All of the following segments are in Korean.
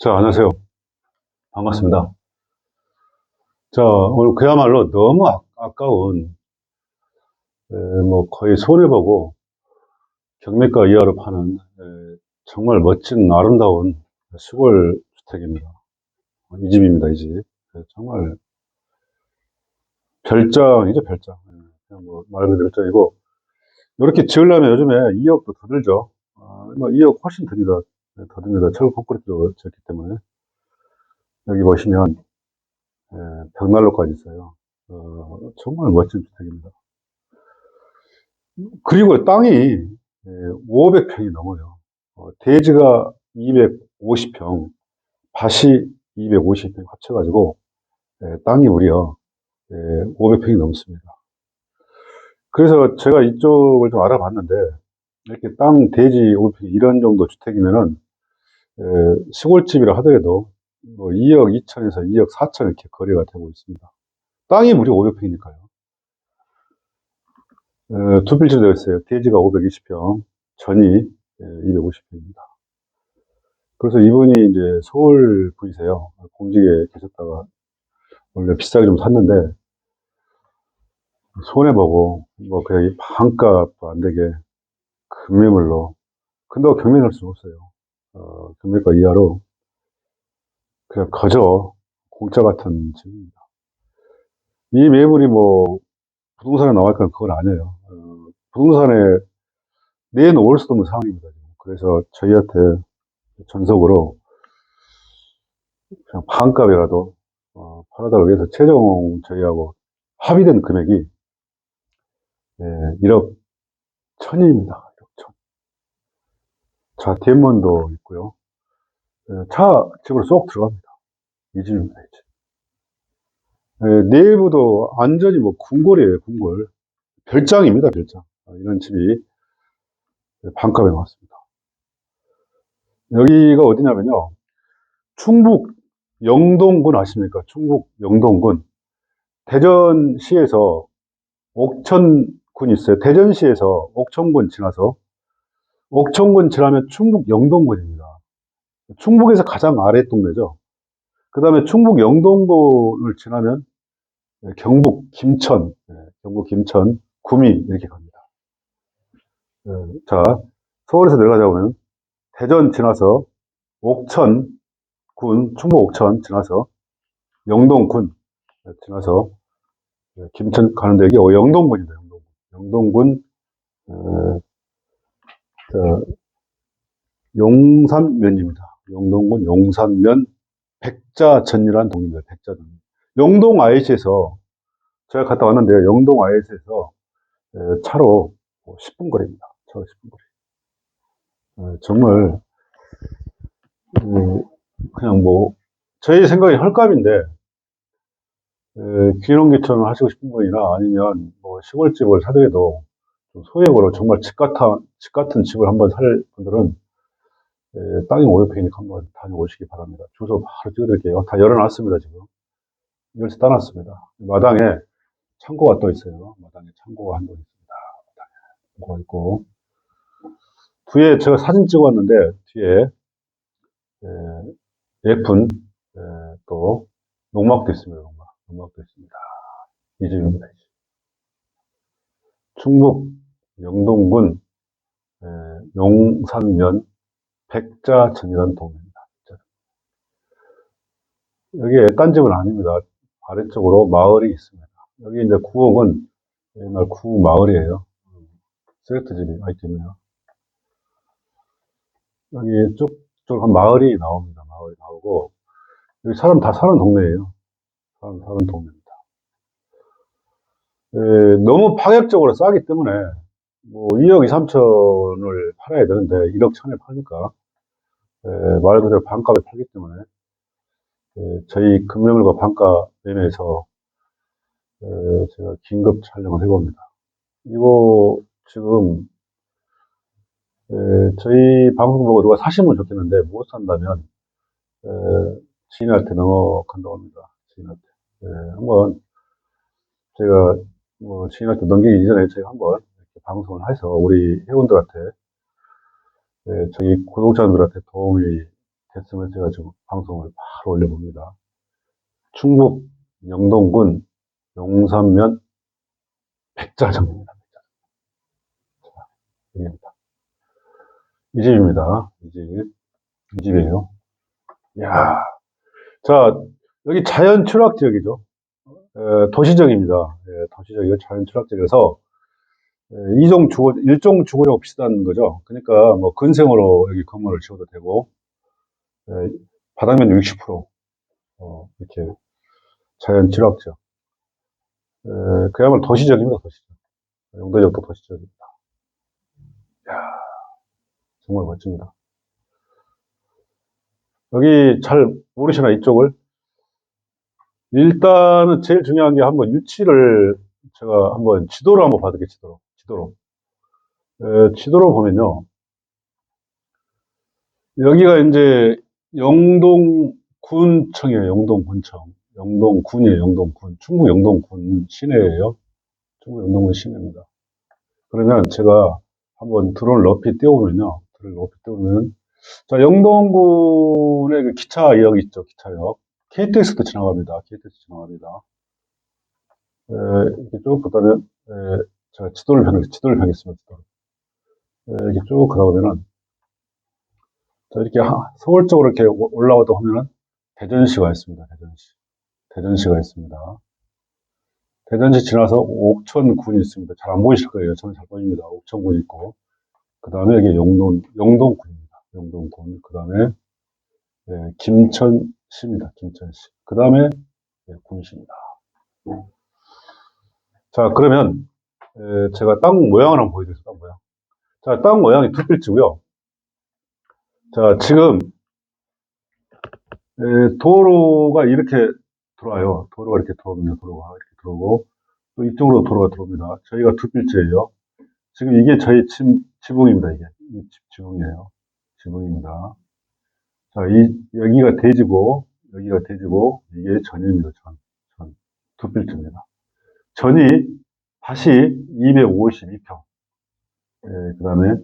자, 안녕하세요. 반갑습니다. 자, 오늘 그야말로 너무 아, 아까운, 에, 뭐, 거의 손해보고 경매가 이하로 파는, 에, 정말 멋진, 아름다운 시골 주택입니다. 이 집입니다, 이 집. 에, 정말, 별장이죠, 별장. 에, 그냥 뭐, 말 그대로 별장이고, 이렇게 지으려면 요즘에 2억도 더 들죠. 아, 뭐, 2억 훨씬 듭니다. 네, 더 듭니다. 철 콘크리트로 지었기 때문에. 여기 보시면, 예, 벽난로까지 있어요. 어, 정말 멋진 주택입니다. 그리고 땅이 500평이 넘어요. 어, 대지가 250평, 밭이 250평 합쳐가지고 예, 땅이 무려 500평이 넘습니다. 그래서 제가 이쪽을 좀 알아봤는데 이렇게 땅 대지 500평 이런 정도 주택이면은 예, 시골집이라 하더라도 뭐 2억 2천에서 2억 4천 이렇게 거래가 되고 있습니다. 땅이 무려 500평이니까요. 어, 두 필지로 되어 있어요. 대지가 520평, 전이 250평입니다. 그래서 이분이 이제 서울 분이세요. 공직에 계셨다가 원래 비싸게 좀 샀는데 손해보고 뭐 그냥 반값도 안 되게 금매물로 근데 경매 넣을 수는 없어요. 어, 경매가 이하로 그냥 거저 공짜 같은 집입니다. 이 매물이 뭐 부동산에 나올 건 그건 아니에요. 어, 부동산에 내놓을 수도 없는 상황입니다. 그래서 저희한테 전속으로 그냥 반값이라도 어, 팔아달라고 해서 최종 저희하고 합의된 금액이 예, 1억 천입니다. 1억 천. 자, 대문도 있고요. 예, 차 집으로 쏙 들어갑니다. 이 집입니다. 이 집. 예, 내부도 완전히 뭐 궁궐이에요, 궁궐. 별장입니다, 별장. 어, 이런 집이 반값에 나왔습니다. 여기가 어디냐면요. 충북 영동군 아십니까? 충북 영동군. 대전시에서 옥천군 있어요. 대전시에서 옥천군 지나서 옥천군 지나면 충북 영동군입니다. 충북에서 가장 아래 동네죠. 그 다음에 충북 영동군을 지나면 경북 김천, 네, 경북 김천, 구미 이렇게 갑니다. 네, 자, 서울에서 내려가자 보면 대전 지나서 옥천 군, 충북 옥천 지나서 영동군 네, 지나서 김천 가는데 여기 영동군입니다. 영동군. 영동군 용산면입니다. 영동군 용산면 백자전이라는 동네입니다. 백자전. 영동 IC에서 제가 갔다 왔는데요. 영동 IC에서 차로 10분 거리입니다. 차로 10분 거리. 어, 정말 음, 그냥 뭐 저희 생각이 헐값인데 귀농귀촌을 하시고 싶은 분이나 아니면 뭐 시골집을 사더라도 소액으로 정말 집 같은, 집 같은 집을 한번 살 분들은 예, 땅이 500평이니까 한번 다녀오시기 바랍니다. 주소 바로 찍어드릴게요. 다 열어놨습니다, 지금. 열쇠 따놨습니다. 마당에 창고가 또 있어요. 마당에 창고가 한번 있습니다. 마당에 창고가 있고. 뒤에 제가 사진 찍었는데, 뒤에, 예, 예쁜, 예, 또, 농막도 있습니다. 농막. 농막도 있습니다. 이 집입니다. 충북 영동군 예, 용산면 백자천이라는 동네입니다. 여기 딴집은 아닙니다. 아래쪽으로 마을이 있습니다. 여기 이제 구옥은 옛날 구 마을이에요. 세레트 집이 아 있겠네요. 여기 쭉쭉 한 마을이 나옵니다. 마을이 나오고 여기 사람 다 사는 동네예요. 사람 사는 동네입니다. 에, 너무 파격적으로 싸기 때문에 뭐 2억 2, 3천을 팔아야 되는데 1억 천에 파니까 에, 말 그대로 반값에 팔기 때문에 에, 저희 금매물과 반값 매매에서 에, 제가 긴급 촬영을 해봅니다. 이거 지금 에, 저희 방송 보고 누가 사시면 좋겠는데 못 산다면 에, 지인한테 넘어간다고 합니다. 지인한테 에, 한번 제가 뭐 지인한테 넘기기 이전에 제가 한번 방송을 해서 우리 회원들한테 예, 저희 구독자분들한테 도움이 됐으면 제가 지금 방송을 바로 올려봅니다. 충북 영동군 용산면 백자정입니다. 자, 여기입니다. 이 집입니다. 이 집. 이 집이에요. 이야. 자, 여기 자연 추락 지역이죠. 에, 도시적입니다. 예, 도시적이고 자연 추락 지역에서 에, 이종 주거, 일종 주거용 비슷한 거죠. 그러니까 뭐 근생으로 여기 건물을 지어도 되고, 에, 바닥면 60%, 어, 이렇게 자연 지역. 에, 그야말로 도시적입니다, 도시적. 용도적도 도시적입니다. 이야, 정말 멋집니다. 여기 잘 모르시나, 이쪽을? 일단은 제일 중요한 게 한번 위치를 제가 한번 지도로 한번 봐드릴게요, 지도로. 지도로. 에, 지도로 보면요. 여기가 이제 영동군청이에요, 영동군청. 영동군이에요, 영동군. 충북 영동군 시내예요. 충북 영동군 시내입니다. 그러면 제가 한번 드론을 높이 띄워보면요. 드론을 높이 띄우면 자, 영동군의 그 기차역 있죠, 기차역. KTX도 지나갑니다. KTX 지나갑니다. 에, 이렇게 쭉 보다면, 에, 제가 지도를 펴, 지도를 펴겠습니다. 지도를. 에, 이렇게 쭉 가다 보면은, 자, 이렇게 하- 서울 쪽으로 이렇게 오- 올라오다 보면은 대전시가 있습니다. 대전시. 대전시가 있습니다. 대전시 지나서 옥천군이 있습니다. 잘 안 보이실 거예요. 저는 잘 보입니다. 옥천군이 있고. 그 다음에 여기 영동, 영동군입니다. 영동군. 그 다음에 예, 김천시입니다. 김천시. 그 다음에 예, 군시입니다. 자, 그러면 예, 제가 땅 모양을 한번 보여드리겠습니다. 땅 모양. 자, 땅 모양이 두 필지고요. 자, 지금 예, 도로가 이렇게 들어와요. 도로가 이렇게 들어옵니다. 도로가 이렇게 들어오고 또 이쪽으로 도로가 들어옵니다. 저희가 두 필지예요. 지금 이게 저희 지, 지붕입니다. 이게 이 지- 지붕이에요. 지붕입니다. 자, 이 여기가 대지고 여기가 대지고 이게 전입니다. 전, 전. 두 필지입니다. 전이 다시 252평. 예, 그 다음에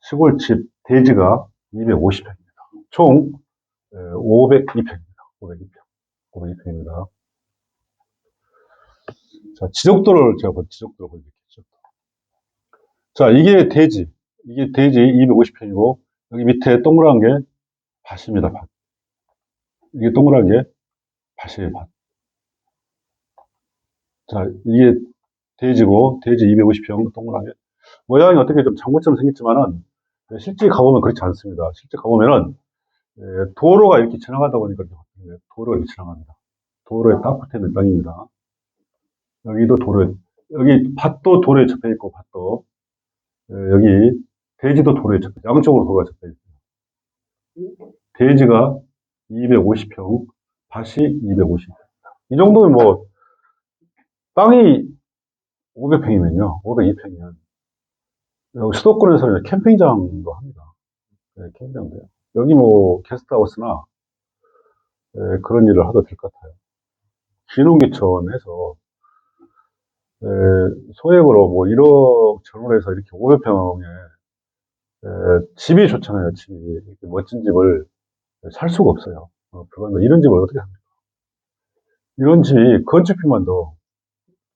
시골집 대지가 250평입니다. 총 502평입니다. 502평. 502평입니다. 자, 지적도를 제가 본 지적도를 보여드릴게요. 자, 이게 대지. 이게 대지 250평이고, 여기 밑에 동그란 게 밭입니다, 밭. 이게 동그란 게 밭이에요, 밭. 자, 이게 대지고, 대지 250평 동그란 게. 모양이 어떻게 좀 장구처럼 생겼지만은, 실제 가보면 그렇지 않습니다. 실제 가보면은, 예, 도로가 이렇게 지나가다 보니까 이렇게. 도로가 이렇게 지나갑니다. 도로에 딱 붙어 있는 땅입니다. 여기도 도로에, 여기 밭도 도로에 접해 있고, 밭도. 예, 여기 대지도 도로에 접해, 양쪽으로 도로가 접해 있어요. 대지가 250평, 밭이 250평. 이 정도면 뭐, 땅이 500평이면요, 502평이면, 여기 수도권에서는 캠핑장도 합니다. 네, 캠핑장도요. 여기 뭐, 게스트하우스나, 예, 그런 일을 하도 될 것 같아요. 귀농귀촌해서, 예, 소액으로 뭐 1억 전원해서 이렇게 500평에 집이 좋잖아요. 집이 이렇게 멋진 집을 살 수가 없어요. 어, 불가능. 이런 집을 어떻게 합니까? 이런 집이 건축비만 더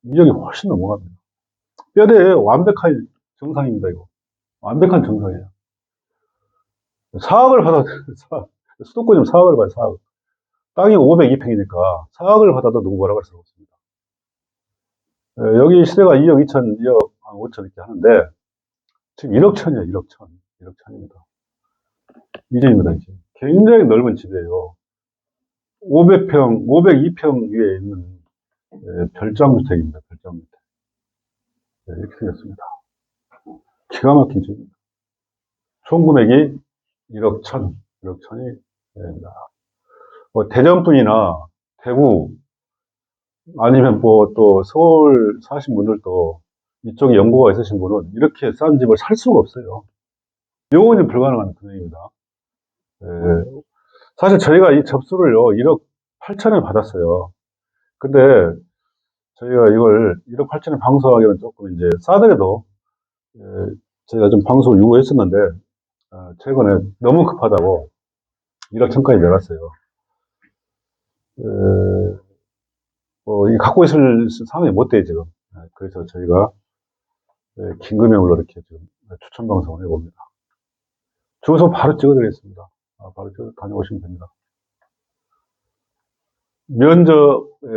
2억이 훨씬 넘어갑니다. 뼈대 완벽한 정상입니다. 이거 완벽한 정상이에요. 4억을 받아 수도권이면 4억을 받아요. 4억. 땅이 502평이니까 4억을 받아도 누구 뭐라 그럴 수 없습니다. 에, 여기 시세가 2억 2천, 2억 5천 이렇게 하는데, 지금 1억 천이에요, 1억 천. 1억 천입니다. 이 집입니다, 이제. 굉장히 넓은 집이에요. 500평, 502평 위에 있는 에, 별장주택입니다, 별장주택. 네, 이렇게 생겼습니다. 기가 막힌 집입니다. 총 금액이 1억 천, 1억 천이 됩니다. 뭐, 대전뿐이나 대구, 아니면 뭐 또 서울 사신 분들도 이쪽에 연고가 있으신 분은 이렇게 싼 집을 살 수가 없어요. 영원히 불가능한 금액입니다. 예, 사실 저희가 이 접수를요, 1억 8천에 받았어요. 근데 저희가 이걸 1억 8천에 방송하기는 조금 이제 싸더라도 예, 저희가 좀 방송을 요구했었는데 아, 최근에 너무 급하다고 1억 천까지 내놨어요. 에, 뭐, 이 갖고 있을 상황이 못 돼, 지금. 네, 그래서 저희가 에, 긴금액으로 이렇게 지금 추천 방송을 해봅니다. 주소 바로 찍어드리겠습니다. 아, 바로 찍어 다녀오시면 됩니다. 면접, 에,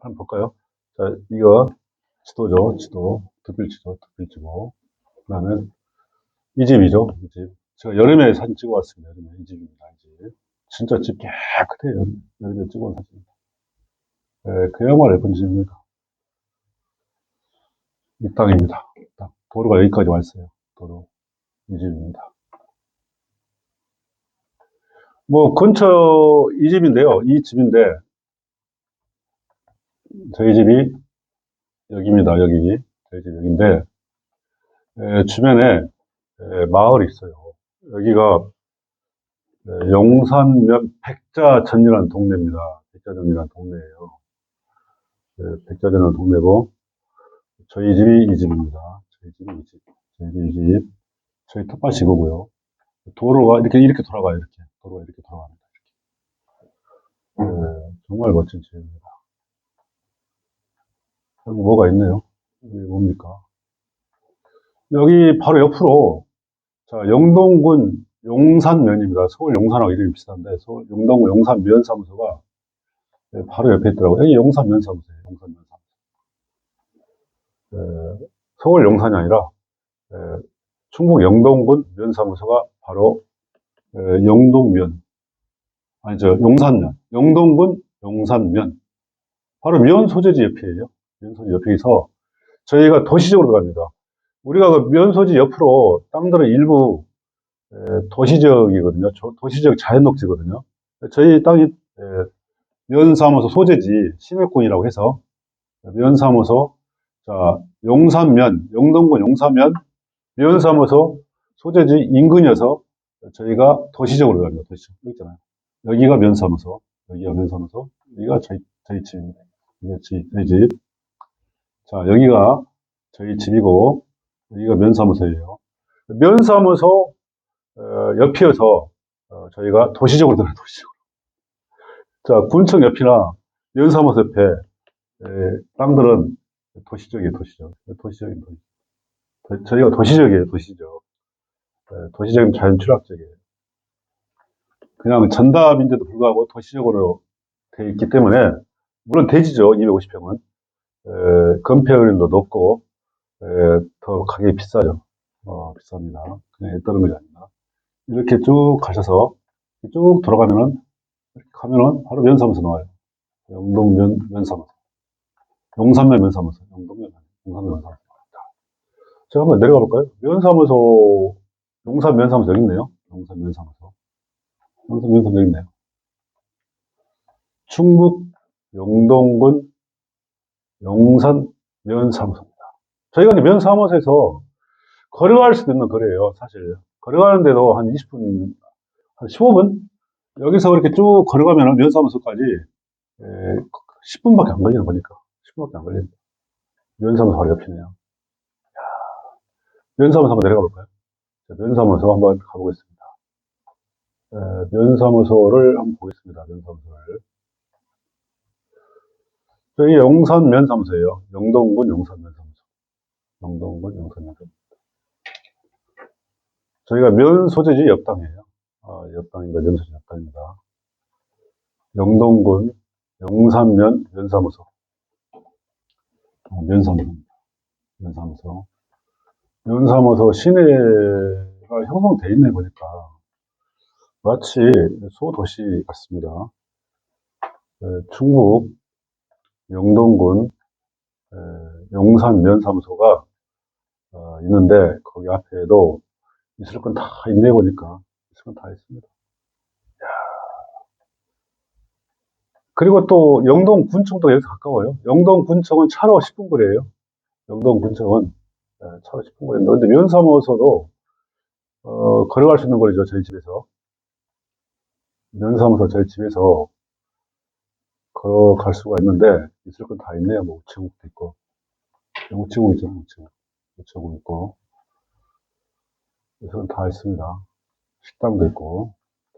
한번 볼까요? 자, 이거 지도죠, 지도. 특별지도, 특별지도. 그 다음에 이 집이죠, 이 집. 제가 여름에 사진 찍어 왔습니다. 여름에 이 집입니다, 이 집. 진짜 집 깨끗해요. 여름- 여름에 찍어 온 사진입니다. 에, 그야말로 예쁜 집입니다. 이 땅입니다. 이 땅. 도로가 여기까지 와 있어요. 도로. 이 집입니다. 뭐, 근처 이 집인데요. 이 집인데, 저희 집이 여기입니다. 여기. 저희 집 여기인데, 에, 주변에 에, 마을이 있어요. 여기가 에, 용산면 백자전이라는 동네입니다. 백자전이라는 동네예요. 에, 백자전이라는 동네고, 저희 집이 이 집입니다. 저희 집이 이 집. 저희 집이 이 집. 저희 텃밭이고요. 도로가 이렇게, 이렇게 돌아가요. 이렇게. 도로가 이렇게 돌아갑니다. 이렇게. 에, 정말 멋진 집입니다. 여기 뭐가 있네요. 여기 뭡니까? 여기 바로 옆으로, 자, 영동군 용산면입니다. 서울 용산하고 이름이 비슷한데, 서울 영동군 용산면 사무소가 네, 바로 옆에 있더라고요. 여기 용산면 사무소예요. 용산면 사무소. 에, 서울 용산이 아니라, 에, 충북 영동군 면 사무소가 바로 에, 영동면, 아니죠, 용산면. 영동군 용산면. 바로 면 소재지 옆이에요. 면 소재 옆에서 저희가 도시적으로 들어갑니다. 우리가 그 면 소재 옆으로 땅들은 일부 에, 도시적이거든요. 조- 도시적 자연 녹지거든요. 저희 땅이 에, 면사무소 소재지 심해권이라고 해서 면사무소 자 용산면 영동군 용산면 면사무소 소재지 인근이어서 저희가 도시적으로 들어갑니다. 도시적 여기 있잖아요. 여기가 면사무소, 여기가 면사무소, 여기가 저희 저희 집입니다. 이게 저희, 저희 집. 자 여기가 저희 집이고 여기가 면사무소예요. 면사무소 어, 옆이어서 어, 저희가 도시적으로 들어요. 도시적으로. 자 군청 옆이나 면사무소 옆에 에, 땅들은 도시적이에요. 도시적. 도시적인 도시. 도- 저희가 도시적이에요. 도시적. 에, 도시적인 자연 추락적이에요. 그냥 전담인데도 불구하고 도시적으로 돼 있기 때문에 물론 대지죠. 250평은. 건폐율도 높고 에, 더 가격이 비싸요. 어, 비쌉니다. 그냥 애떠는 것이 아니라 이렇게 쭉 가셔서 쭉 돌아가면은 이렇게 가면은 바로 면사무소 나와요. 영동면 면사무소, 용산면 면사무소, 영동면 용산면 면사무소. 자, 제가 한번 내려가 볼까요? 면사무소, 용산 면사무소 여기 있네요. 용산 면사무소, 용산 면사무소 여기 있네요. 충북 영동군 용산 면사무소입니다. 저희가 근데 면사무소에서 걸어갈 수도 있는 거리예요, 사실. 걸어가는데도 한 20분, 한 15분? 여기서 이렇게 쭉 걸어가면 면사무소까지 10분밖에 안 걸리는 거니까. 10분밖에 안 걸립니다. 면사무소 바로 옆이네요. 야, 면사무소 한번 내려가 볼까요? 자, 면사무소 한번 가보겠습니다. 에, 면사무소를 한번 보겠습니다. 면사무소를. 저희 용산 면사무소예요. 영동군 용산 면사무소. 영동군 용산 면사무소. 저희가 면 소재지 옆 땅이에요. 아, 옆 땅입니다. 면 소재 옆 땅입니다. 영동군 용산면 면사무소. 아, 면사무소입니다. 면사무소. 면사무소 시내가 형성돼 있네 보니까 마치 소도시 같습니다. 에, 충북 영동군 에, 용산 면사무소가 어, 있는데 거기 앞에도 있을 건 다 있네 보니까 있을 건 다 있습니다. 야. 그리고 또 영동 군청도 여기서 가까워요. 영동 군청은 차로 10분 거리예요. 영동 군청은 예, 차로 10분 거리인데 근데 면사무소도 어, 걸어갈 수 있는 거리죠. 저희 집에서 면사무소 저희 집에서 걸어갈 수가 있는데 있을 건 다 있네요. 뭐 우체국도 있고 우체국 있잖아요. 우체국 우체국 있고 그래서 다 있습니다. 식당도 있고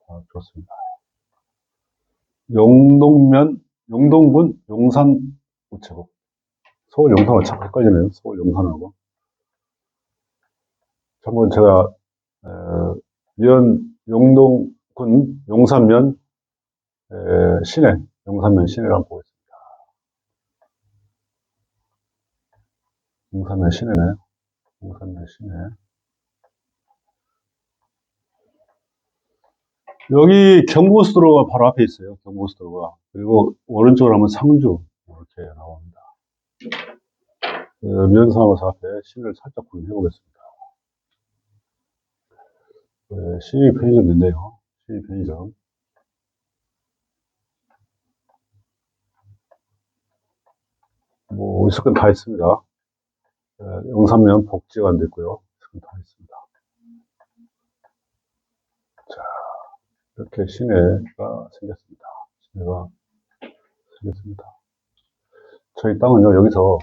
다 좋습니다. 용동면, 용동군 용산 우체국. 서울 용산하고 참 헷갈리네요. 서울 용산하고. 한번 제가, 에, 면, 용동군 용산면, 에, 시내, 용산면 시내를 한번 보겠습니다. 용산면 시내네. 용산면 시내. 여기 경부고속도로가 바로 앞에 있어요. 경부고속도로가. 그리고 오른쪽으로 하면 상주 이렇게 나옵니다. 그 면사무소 앞에 시내를 살짝 구경해 보겠습니다. 네, 시 편의점인데요. 시 편의점. 뭐 있을 건다 있습니다. 네, 영산면 복지관도 있고요. 다 있습니다. 이렇게 시내가 생겼습니다. 시내가 생겼습니다. 저희 땅은요, 여기서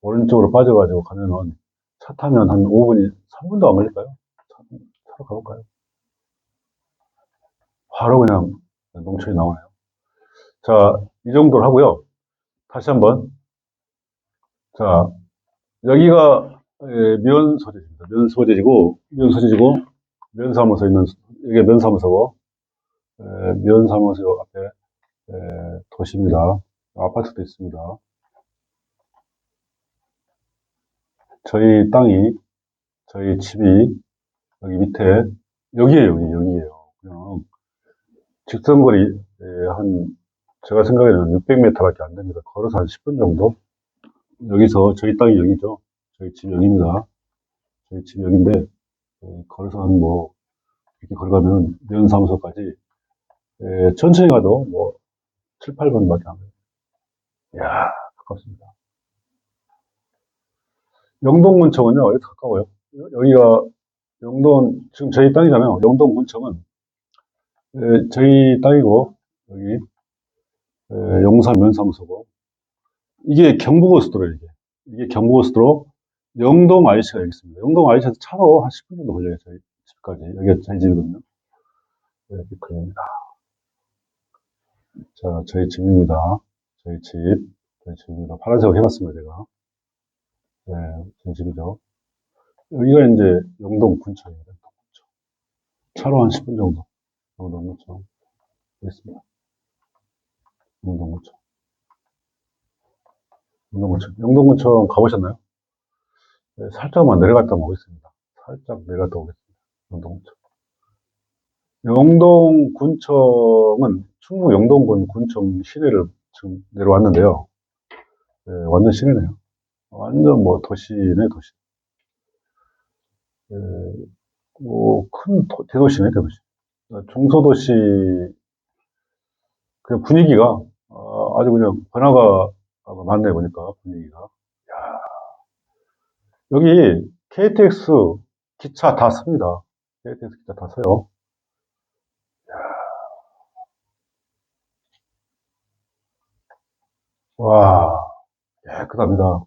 오른쪽으로 빠져가지고 가면은 차 타면 한 5분이, 3분도 안 걸릴까요? 차, 차로 가볼까요? 바로 그냥 농촌이 나오네요. 자, 이 정도로 하고요. 다시 한번. 자, 여기가 에, 면 소재입니다. 면 소재지고, 면 소재지고, 면사무소 있는, 이게 면사무소고, 에, 면사무소 앞에 에, 도시입니다. 아파트도 있습니다. 저희 땅이, 저희 집이 여기 밑에, 여기에요, 여기, 여기에요. 그냥 직선거리 에, 한, 제가 생각에는 600m밖에 안 됩니다. 걸어서 한 10분 정도? 여기서 저희 땅이 여기죠. 저희 집 여기입니다. 저희 집 여기인데, 에, 걸어서 한 뭐, 이렇게 걸어가면 면사무소까지 에, 천천히 가도 뭐 7, 8분밖에 안 돼요. 이야, 가깝습니다. 영동군청은요, 어디 가까워요? 여기가 영동, 지금 저희 땅이잖아요. 영동군청은 에, 저희 땅이고, 여기 에, 용산 면사무소고, 이게 경부고속도로예요, 이게. 이게 경부고속도로 영동 IC가 여기 있습니다. 영동 IC에서 차로 한 10분 정도 걸려요, 저희 집까지. 여기가 저희 집이거든요. 이렇게 걸립니다. 자, 저희 집입니다. 저희 집. 저희 집입니다. 파란색으로 해봤습니다, 제가. 네, 저희 집이죠. 여기가 이제 영동 군청입니다. 영동 군청. 차로 한 10분 정도. 영동 군청. 있습니다. 영동 군청. 영동 군청. 영동 군청 가보셨나요? 네, 살짝만 내려갔다 오겠습니다. 살짝 내려갔다 오겠습니다. 영동 군청. 영동군청은 충북 영동군 군청 시내를 지금 내려왔는데요. 네, 완전 시내네요. 완전 뭐 도시네, 도시. 네, 뭐, 큰 도- 대도시네, 대도시. 중소도시, 그냥 분위기가, 아, 아주 그냥 변화가 많네, 보니까, 분위기가. 야 여기 KTX 기차 다 씁니다. KTX 기차 다 서요. 와, 깨끗합니다.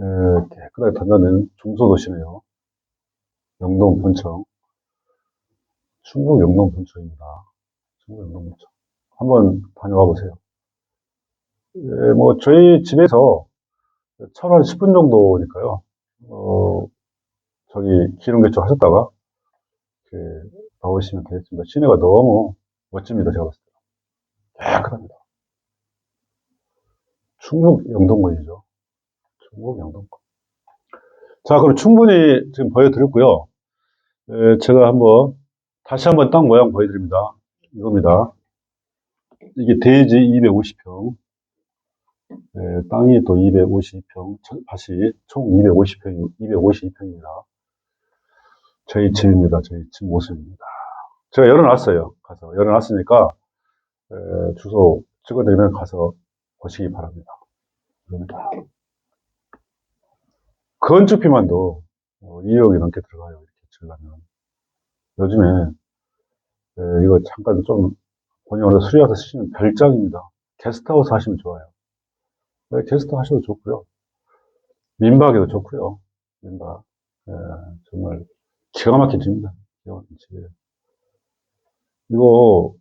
예, 깨끗하게 단단한 중소도시네요. 영동 분청. 충북 영동 분청입니다. 충북 영동 분청. 한번 다녀와 보세요. 예, 뭐, 저희 집에서 한 10분 정도니까요. 어, 저기 기름개척 하셨다가, 이렇게 나오시면 되겠습니다. 시내가 너무 멋집니다. 제가 봤을 때. 깨끗합니다. 충북 영동군이죠. 충북 영동군. 자, 그럼 충분히 지금 보여드렸고요. 에, 제가 한번 다시 한번 땅 모양 보여드립니다. 이겁니다. 이게 대지 250평, 에, 땅이 또 252평, 밭이 총 250평, 252평입니다. 저희 집입니다. 저희 집 모습입니다. 제가 열어놨어요. 가서 열어놨으니까 에, 주소 찍어드리면 가서 보시기 바랍니다. 그럽니다. 건축비만도 어, 2억이 넘게 들어가요. 이렇게 치려면. 요즘에 에, 이거 잠깐 좀 본인으로 수리해서 쓰시면 별장입니다. 게스트하우스 하시면 좋아요. 네, 게스트 하셔도 좋고요. 민박에도 좋고요. 민박. 에, 정말 기가 막힌 집입니다. 기가 집이에요. 이거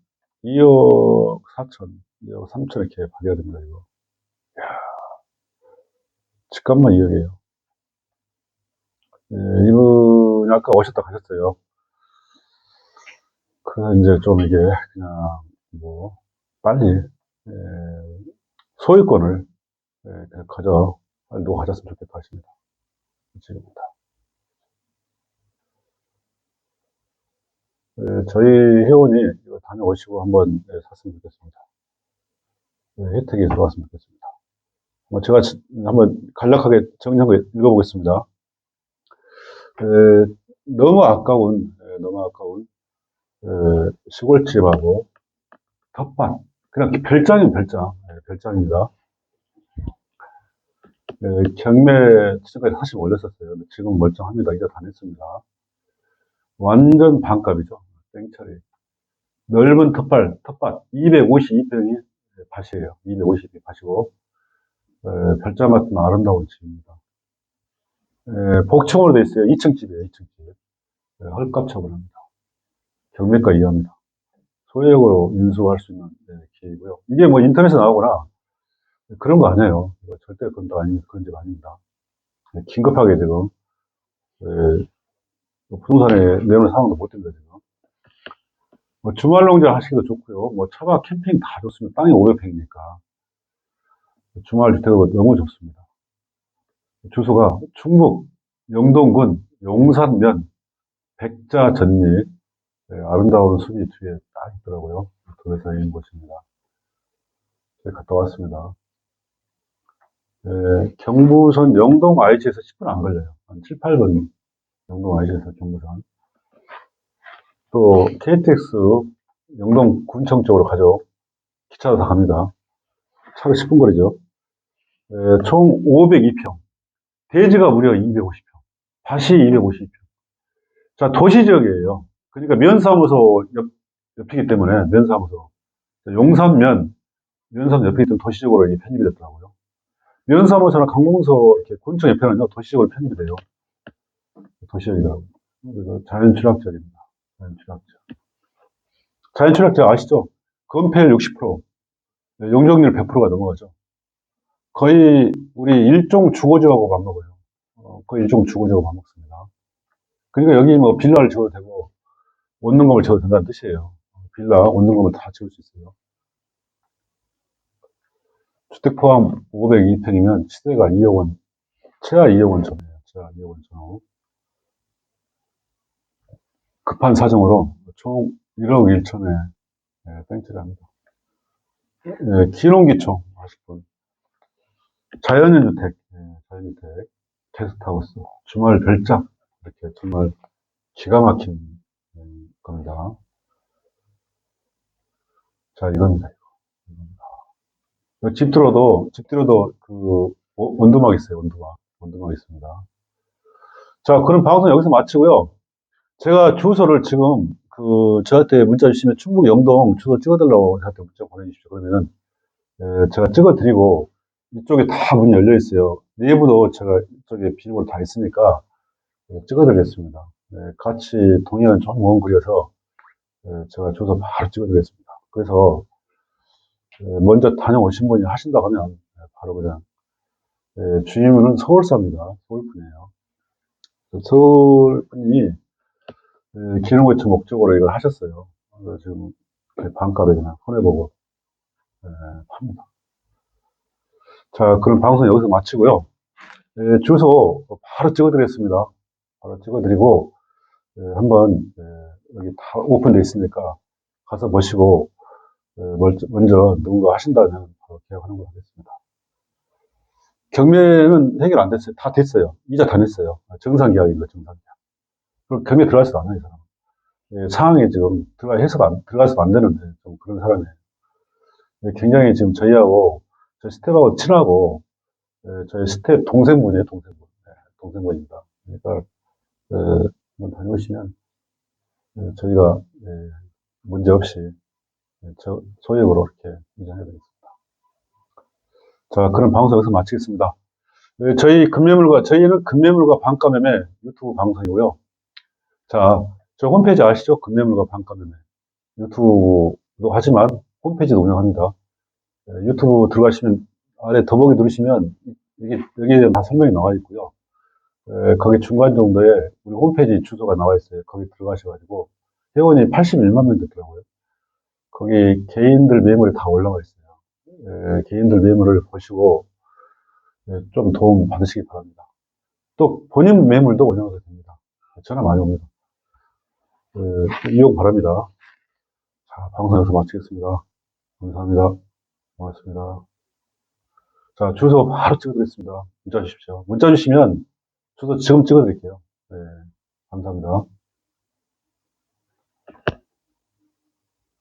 2억 4천, 2억 3천 이렇게 받아야 됩니다, 이거. 이야, 집값만 2억이에요. 예, 이분이 아까 오셨다 가셨어요. 그래서 이제 좀 이게 그냥 뭐 빨리 예, 소유권을 예, 그냥 가져 빨리 누가 가졌으면 좋겠다 하십니다. 지금입니다. 예, 저희 회원이 이거 다녀오시고 한번 예, 샀으면 좋겠습니다. 예, 혜택이 들어왔으면 좋겠습니다. 뭐 제가 지- 한번 간략하게 정리한 거 읽어보겠습니다. 예, 너무 아까운, 예, 너무 아까운 예, 시골집하고 텃밭, 그냥 별장이면 별장, 예, 별장입니다. 예, 경매 지금까지 사실 올렸었어요. 지금 멀쩡합니다. 이제 다 냈습니다. 완전 반값이죠. 땡처리. 넓은 텃밭, 텃밭 252평이 밭이에요. 252평 밭이고 에, 별장 같은 아름다운 집입니다. 에, 복층으로 되어 있어요. 2층 집이에요. 2층 집. 에, 헐값 처분합니다. 경매가 이해합니다. 소액으로 인수할 수 있는 네, 기회이고요. 이게 뭐 인터넷에 나오거나 그런 거 아니에요. 이거 절대 그런 거 아니, 그런 집 아닙니다. 네, 긴급하게 지금 에, 부동산에 내놓은 상황도 못 됩니다, 지금. 뭐 주말 농장 하시기도 좋고요. 뭐 차박 캠핑 다 좋습니다. 땅이 500평이니까. 주말 주택은 너무 좋습니다. 주소가 충북 영동군 용산면 백자 전리 예, 아름다운 숲이 뒤에 딱 있더라고요. 도에서 있는 곳입니다. 갔다 왔습니다. 예, 경부선 영동 IC에서 10분 안 걸려요. 한 7, 8분 영동 IC에서 경부선. 또 KTX 영동 군청 쪽으로 가죠. 기차로 다 갑니다. 차로 10분 거리죠. 에, 총 502평. 대지가 무려 250평. 밭이 252평. 자, 도시 지역이에요. 그러니까 면사무소 옆, 옆이기 때문에 면사무소. 용산면, 면사무소 옆이기 때문에 도시적으로 편입이 됐더라고요. 면사무소나 관공서 이렇게 군청 옆에는요, 도시적으로 편입이 돼요. 도시적이더라고요. 그래서 자연취락지역입니다. 자연취락지역. 자연취락지역 아시죠? 건폐율 60%, 네, 용적률 100%가 넘어가죠. 거의 우리 일종 주거지하고 맞먹어요. 어, 거의 일종 주거지하고 맞먹습니다. 그러니까 여기 뭐 빌라를 지어도 되고 원룸건물 지어도 된다는 뜻이에요. 빌라, 원룸건물 다 지을 수 있어요. 주택 포함 502평이면 시세가 2억 원, 최하 2억 원 전이에요. 최하 2억 원 전후. 급한 사정으로 총 1억 1천에 네, 땡치를 합니다. 네, 기농기총 하실 분. 자연주택, 네, 자연주택, 게스트하우스, 주말 별장, 이렇게 정말 기가 막힌 음, 겁니다. 자. 이겁니다. 집 들어도, 집 들어도 그, 어, 원두막 있어요, 원두막. 원두막 있습니다. 자, 그럼 방송 여기서 마치고요. 제가 주소를 지금 그 저한테 문자 주시면 충북 영동 주소 찍어달라고 저한테 문자 보내주십시오. 그러면은 에, 제가 찍어드리고 이쪽에 다 문이 열려 있어요. 내부도 제가 이쪽에 비밀번호 다 있으니까 에, 찍어드리겠습니다. 에, 같이 동해안 좀 먼 거리여서 에, 제가 주소 바로 찍어드리겠습니다. 그래서 에, 먼저 다녀오신 분이 하신다고 하면 에, 바로 그냥 에, 주임은 서울 삽니다. 서울 분이에요. 서울 분이 예, 기능고치 목적으로 이걸 하셨어요. 그래서 지금 반값에 그냥 손해보고 예, 팝니다. 자, 그럼 방송 여기서 마치고요. 예, 주소 바로 찍어드리겠습니다. 바로 찍어드리고 예, 한번 예, 여기 다 오픈되어 있으니까 가서 보시고 예, 멀- 먼저 누군가 하신다면 바로 계약하는 걸로 하겠습니다. 경매는 해결 안 됐어요. 다 됐어요. 이자 다 냈어요. 정상 계약입니다. 정상 계약. 그럼 경매 들어가지도 않아요, 이 사람. 예, 상황에 지금 들어가 해서가 안, 들어가서 안 되는데, 좀 그런 사람이에요. 예, 굉장히 지금 저희하고, 저희 스텝하고 친하고, 예, 저희 스텝 동생분이에요, 동생분. 예, 동생분입니다. 그러니까, 예, 한번 다녀오시면, 예, 저희가, 예, 문제 없이, 예, 저, 소액으로 이렇게 이전해드리겠습니다. 자, 그럼 방송 여기서 마치겠습니다. 예, 저희 금매물과, 저희는 금매물과 반가매매 유튜브 방송이고요. 자, 저 홈페이지 아시죠? 금매물과 반가매매. 유튜브도 하지만 홈페이지도 운영합니다. 예, 유튜브 들어가시면 아래 더보기 누르시면 이게 여기에 다 설명이 나와 있고요. 예, 거기 중간 정도에 우리 홈페이지 주소가 나와 있어요. 거기 들어가셔가지고 회원이 81만 명 됐더라고요. 거기 개인들 매물이 다 올라와 있어요. 예, 개인들 매물을 보시고 예, 좀 도움 받으시기 바랍니다. 또 본인 매물도 운영하게 됩니다. 전화 많이 옵니다. 예, 이용 바랍니다. 자, 방송 여기서 마치겠습니다. 감사합니다. 고맙습니다. 자, 주소 바로 찍어드리겠습니다. 문자 주십시오. 문자 주시면 주소 지금 찍어드릴게요. 네, 감사합니다.